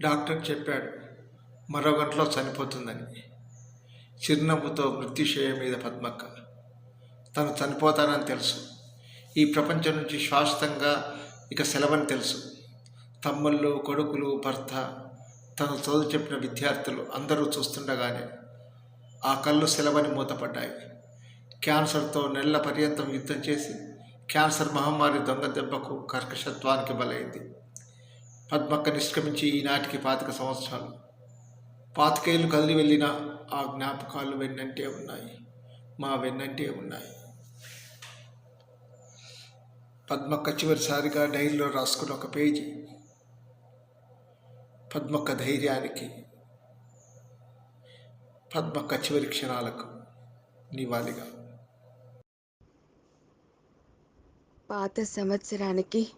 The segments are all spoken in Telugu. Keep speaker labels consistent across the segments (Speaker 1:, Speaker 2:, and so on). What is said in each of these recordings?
Speaker 1: డాక్టర్ చెప్పాడు మరో గంటలో చనిపోతుందని. చిరునవ్వుతో మృత్యుశయ మీద పద్మక్క. తను చనిపోతానని తెలుసు. ఈ ప్రపంచం నుంచి శాశ్వతంగా ఇక సెలవని తెలుసు. తమ్ముళ్ళు కొడుకులు భర్త తను చదువు చెప్పిన విద్యార్థులు అందరూ చూస్తుండగానే ఆ కళ్ళు సెలవని మూతపడ్డాయి. క్యాన్సర్తో నెలల పర్యంతం యుద్ధం చేసి క్యాన్సర్ మహమ్మారి దొంగ దెబ్బకు కర్కశత్వానికి బలైంది. పద్మక్క నిష్క్రమించి ఈనాటికి పాతిక సంవత్సరాలు. పాతికేళ్ళు కదిలి వెళ్ళిన ఆ జ్ఞాపకాలు వెన్నంటే ఉన్నాయి. మా వెన్నంటే ఉన్నాయి. పద్మక్క చివరిసారిగా డైరీలో రాసుకున్న ఒక పేజీ. పద్మక్క ధైర్యానికి పద్మక్క చివరి క్షణాలకు నివాళిగా.
Speaker 2: పాత సంవత్సరానికి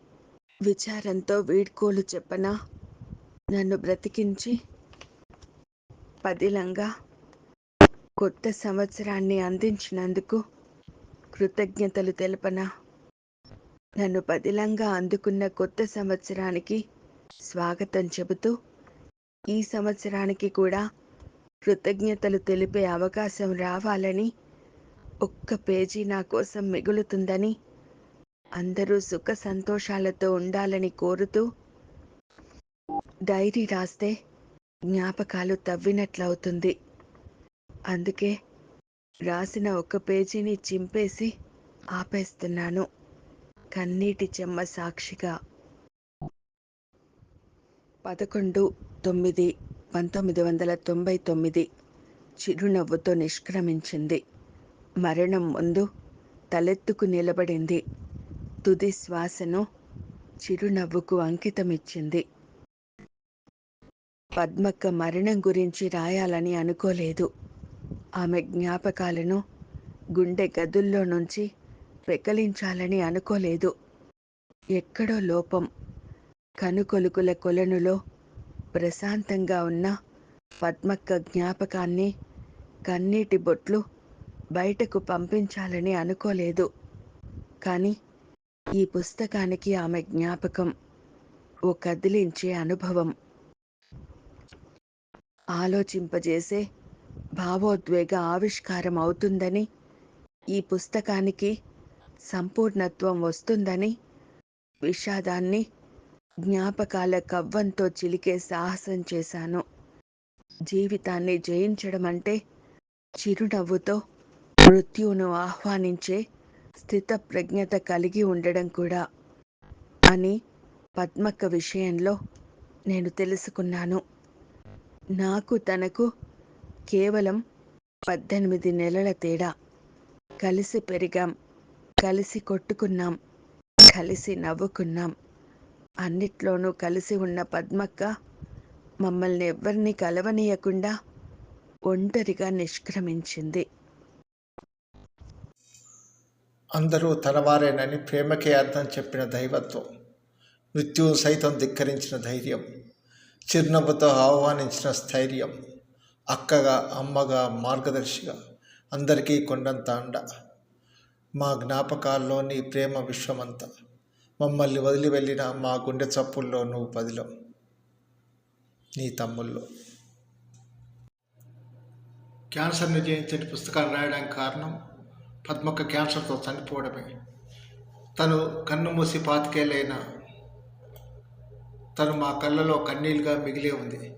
Speaker 2: విచారంతో వీడ్కోలు చెప్పనా? నన్ను బ్రతికించి పదిలంగా కొత్త సంవత్సరాన్ని అందించినందుకు కృతజ్ఞతలు తెలపన? నన్ను పదిలంగా అందుకున్న కొత్త సంవత్సరానికి స్వాగతం చెబుతూ ఈ సంవత్సరానికి కూడా కృతజ్ఞతలు తెలిపే అవకాశం రావాలని ఒక్క పేజీ నా కోసం మిగులుతుందని అందరూ సుఖ సంతోషాలతో ఉండాలని కోరుతూ డైరీ రాస్తే జ్ఞాపకాలు తవ్వినట్లవుతుంది. అందుకే రాసిన ఒక పేజీని చింపేసి ఆపేస్తున్నాను. కన్నీటి చెమ్మ సాక్షిగా. పదకొండు తొమ్మిది పంతొమ్మిది వందల తొంభై తొమ్మిది చిరునవ్వుతో నిష్క్రమించింది. మరణం ముందు తలెత్తుకు నిలబడింది. తుది శ్వాసను చిరునవ్వుకు అంకితమిచ్చింది. పద్మక్క మరణం గురించి రాయాలని అనుకోలేదు. ఆమె జ్ఞాపకాలను గుండె గదుల్లో నుంచి పెకలించాలని అనుకోలేదు. ఎక్కడో లోపం కనుకొలుకుల కొలనులో ప్రశాంతంగా ఉన్న పద్మక్క జ్ఞాపకాన్ని కన్నీటి బొట్లు బయటకు పంపించాలని అనుకోలేదు. కానీ ఈ పుస్తకానికి ఆమె జ్ఞాపకం ఓ కదిలించే అనుభవం. ఆలోచింపజేసే భావోద్వేగ ఆవిష్కారం అవుతుందని ఈ పుస్తకానికి సంపూర్ణత్వం వస్తుందని విషాదాన్ని జ్ఞాపకాల కవ్వంతో చిలికే సాహసం చేశాను. జీవితాన్ని జయించడం అంటే చిరునవ్వుతో మృత్యువును ఆహ్వానించే స్థితప్రజ్ఞత కలిగి ఉండడం కూడా అని పద్మక్క విషయంలో నేను తెలుసుకున్నాను. నాకు తనకు కేవలం పద్దెనిమిది నెలల తేడా. కలిసి పెరిగాం కలిసి కొట్టుకున్నాం కలిసి నవ్వుకున్నాం. అన్నిట్లోనూ కలిసి ఉన్న పద్మక్క మమ్మల్ని ఎవ్వరిని కలవనీయకుండా ఒంటరిగా నిష్క్రమించింది.
Speaker 1: అందరూ తనవారేనని ప్రేమకే అర్థం చెప్పిన దైవత్వం మృత్యువు సైతం ధిక్కరించిన ధైర్యం చిరునవ్వుతో ఆహ్వానించిన స్థైర్యం అక్కగా అమ్మగా మార్గదర్శిగా అందరికీ కొండంత అండ. మా జ్ఞాపకాల్లోని ప్రేమ విశ్వమంతా మమ్మల్ని వదిలి వెళ్ళిన మా గుండె చప్పుల్లో నువ్వు పదిలో. నీ తమ్ముళ్ళు. క్యాన్సర్ని జయించని పుస్తకాలు రాయడానికి కారణం పద్మక్క క్యాన్సర్తో చనిపోవడమే. తను కన్ను మూసి పాతికేలైన తను మా కళ్ళలో కన్నీళ్ళుగా మిగిలే ఉంది.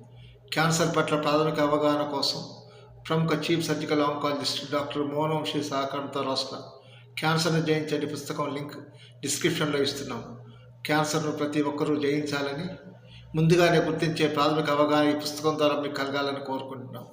Speaker 1: క్యాన్సర్ పట్ల ప్రాథమిక అవగాహన కోసం ప్రముఖ chief surgical oncologist doctor Mohanavamshi సహకారంతో రాసిన క్యాన్సర్ను జయించండి పుస్తకం లింక్ డిస్క్రిప్షన్లో ఇస్తున్నాం. క్యాన్సర్ను ప్రతి ఒక్కరూ జయించాలని ముందుగానే గుర్తించే ప్రాథమిక అవగాహన ఈ పుస్తకం ద్వారా మీకు కలగాలని కోరుకుంటున్నాం.